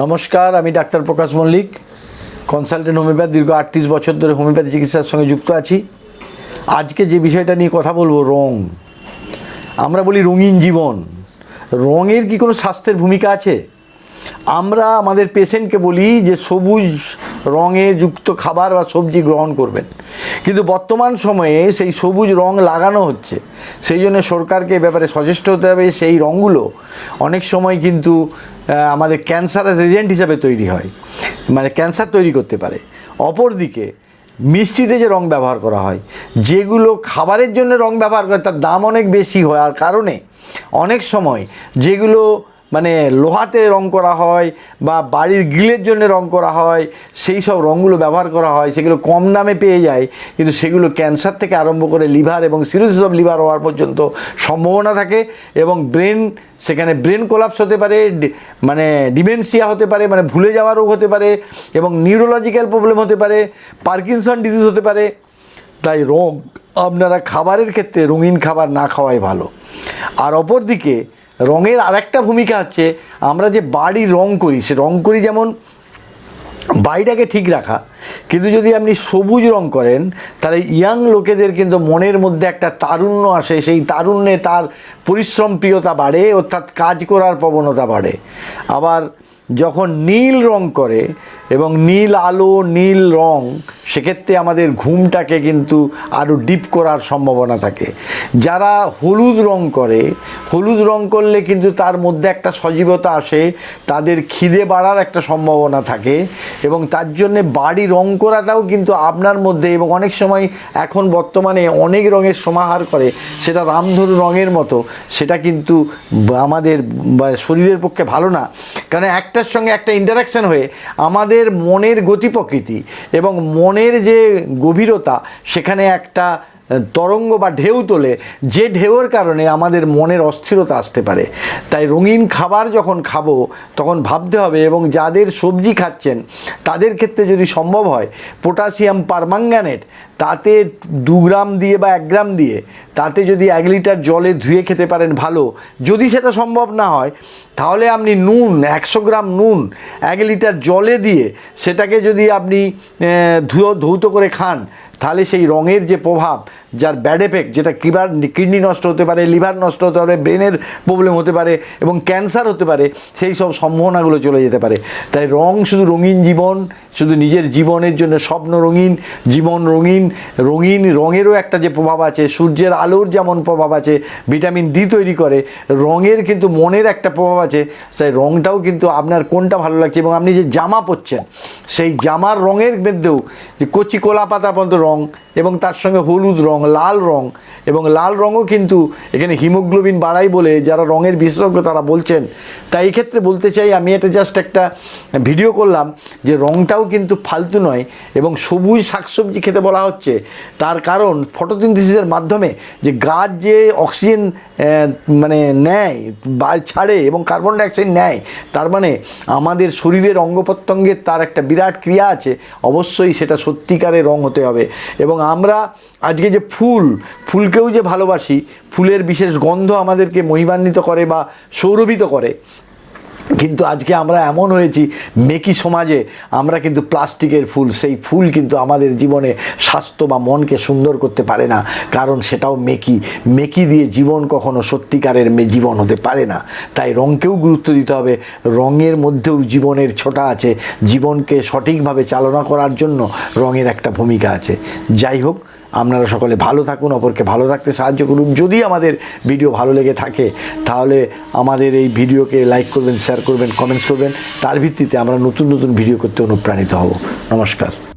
নমস্কার, আমি doctor Prakash Mallik consultant homeopath দীর্ঘ আটত্রিশ বছর ধরে হোমিওপ্যাথি চিকিৎসার সঙ্গে যুক্ত আছি। আজকে যে বিষয়টা নিয়ে কথা বলব, রং। আমরা বলি রঙিন জীবন। রঙের কি কোনো স্বাস্থ্যের ভূমিকা আছে? আমরা আমাদের পেশেন্টকে বলি যে সবুজ রঙে যুক্ত খাবার বা সবজি গ্রহণ করবেন। কিন্তু বর্তমান সময়ে সেই সবুজ রং লাগানো হচ্ছে। সেই জন্য সরকারকে ব্যাপারে সচেষ্ট হতে হবে সেই রঙগুলো অনেক সময় কিন্তু আমাদের ক্যান্সারাস এজেন্ট হিসাবে তৈরি হয়। মানে ক্যান্সার তৈরি করতে পারে। অপরদিকে মিষ্টিতে যে রং ব্যবহার করা হয়, যেগুলো খাবারের জন্য রং ব্যবহার করে তার দাম অনেক বেশি হওয়ার কারণে অনেক সময় যেগুলো মানে লোহাতে রং করা হয় বা বাড়ির গ্রিলের জন্য রং করা হয়, সেই সব রঙগুলো ব্যবহার করা হয়, সেগুলো কম দামে পেয়ে যায়, কিন্তু সেগুলো ক্যান্সার থেকে আরম্ভ করে লিভার এবং সিরোসিস অফ লিভার হওয়ার পর্যন্ত সম্ভাবনা থাকে এবং ব্রেন, সেখানে ব্রেন কোলাপস হতে পারে মানে ডিমেনসিয়া হতে পারে মানে ভুলে যাওয়া রোগ হতে পারে এবং নিউরোলজিক্যাল প্রবলেম হতে পারে, পার্কিনসন ডিজিজ হতে পারে। তাই রোগ আপনারা খাবারের ক্ষেত্রে রঙিন খাবার না খাওয়াই ভালো। আর অপরদিকে রঙের আরেকটা ভূমিকা হচ্ছে, আমরা যে বাড়ি রং করি, সে রং করি যেমন বাড়িটাকে ঠিক রাখা, কিন্তু যদি আপনি সবুজ রং করেন, তাহলে ইয়াং লোকেদের কিন্তু মনের মধ্যে একটা তারুণ্য আসে, সেই তারুণ্যে তার পরিশ্রম প্রিয়তা বাড়ে, অর্থাৎ কাজ করার প্রবণতা বাড়ে। আবার যখন নীল রং করে এবং নীল আলো, নীল রং, সেক্ষেত্রে আমাদের ঘুমটাকে কিন্তু আরও ডিপ করার সম্ভাবনা থাকে। যারা হলুদ রং করে, হলুদ রং করলে কিন্তু তার মধ্যে একটা সজীবতা আসে, তাদের খিদে বাড়ার একটা সম্ভাবনা থাকে এবং তার জন্যে বাড়ি রং করাটাও কিন্তু আপনার মধ্যে এবং অনেক সময় এখন বর্তমানে অনেক রঙের সমাহার করে, সেটা রামধনু রঙের মতো, সেটা কিন্তু আমাদের শরীরের পক্ষে ভালো না। কারণ একটার সঙ্গে একটা ইন্টারাকশন হয়ে আমাদের মনের গতি প্রকৃতি এবং মনের যে গভীরতা সেখানে একটা তরঙ্গ বা ঢেউ তোলে, যে ঢেউয়ের কারণে আমাদের মনের অস্থিরতা আসতে পারে। তাই রঙিন খাবার যখন খাব, তখন ভাবতে হবে এবং যাদের সবজি খাচ্ছেন, তাদের ক্ষেত্রে যদি সম্ভব হয়, পটাশিয়াম পারমাঙ্গানেট, তাতে দু গ্রাম দিয়ে বা এক গ্রাম দিয়ে, তাতে যদি এক লিটার জলে ধুয়ে খেতে পারেন ভালো। যদি সেটা সম্ভব না হয় তাহলে আপনি নুন, একশো গ্রাম নুন, এক লিটার জলে দিয়ে সেটাকে যদি আপনি ধুয়ো, ধৌত করে খান, তাহলে সেই রঙের যে প্রভাব, যার ব্যাড এফেক্ট যেটা কিবার, কিডনি নষ্ট হতে পারে, লিভার নষ্ট হতে পারে, ব্রেনের প্রবলেম হতে পারে এবং ক্যান্সার হতে পারে, সেই সব সম্ভাবনাগুলো চলে যেতে পারে। তাই রং শুধু রঙিন জীবন, শুধু নিজের জীবনের জন্য স্বপ্ন রঙিন, জীবন রঙিন রঙিন রঙেরও একটা যে প্রভাব আছে, সূর্যের আলোর যেমন প্রভাব আছে ভিটামিন ডি তৈরি করে, রঙের কিন্তু মনের একটা প্রভাব আছে। সেই রঙটাও কিন্তু আপনার কোনটা ভালো লাগছে এবং আপনি যে জামা পরছেন সেই জামার রঙের মধ্যেও যে কচি কলা পাতা পর্যন্ত রং এবং তার সঙ্গে হলুদ রং, লাল রং এবং লাল রঙও কিন্তু এখানে হিমোগ্লোবিন বাড়াই বলে যারা রঙের বিশেষজ্ঞ তারা বলছেন। তাই এই ক্ষেত্রে বলতে চাই, আমি এটা জাস্ট একটা ভিডিও করলাম যে রঙটাও কিন্তু ফালতু নয় এবং সবুজ শাকসবজি খেতে বলা হচ্ছে। তার কারণ ফটোসিনথেসিসের মাধ্যমে যে গাছ যে অক্সিজেন মানে নেয়, বা ছাড়ে এবং কার্বন ডাইঅক্সাইড নেয়, তার মানে আমাদের শরীরের অঙ্গ প্রত্যঙ্গের তার একটা বিরাট ক্রিয়া আছে, অবশ্যই সেটা সত্যিকারে রং হতে হবে। এবং আমরা আজকে যে ফুল, ফুলকেও যে ভালোবাসি, ফুলের বিশেষ গন্ধ আমাদেরকে মহিমান্বিত করে বা সৌরভিত করে কিন্তু আজকে আমরা এমন হয়েছি, মেকি সমাজে আমরা কিন্তু প্লাস্টিকের ফুল, সেই ফুল কিন্তু আমাদের জীবনে স্বাস্থ্য বা মনকে সুন্দর করতে পারে না। কারণ সেটাও মেকি। মেকি দিয়ে জীবন কখনো সত্যিকারের মে- জীবন হতে পারে না। তাই রঙকেও গুরুত্ব দিতে হবে। রঙের মধ্যেও জীবনের ছোটা আছে। জীবনকে সঠিকভাবে চালনা করার জন্য রঙের একটা ভূমিকা আছে। যাই হোক আপনারা সকলে ভালো থাকুন, অপরকে ভালো থাকতে সাহায্য করুন। যদি আমাদের ভিডিও ভালো লেগে থাকে, তাহলে আমাদের এই ভিডিওকে লাইক করবেন শেয়ার করবেন কমেন্টস করবেন। তার ভিত্তিতে আমরা নতুন নতুন ভিডিও করতে অনুপ্রাণিত হব। নমস্কার।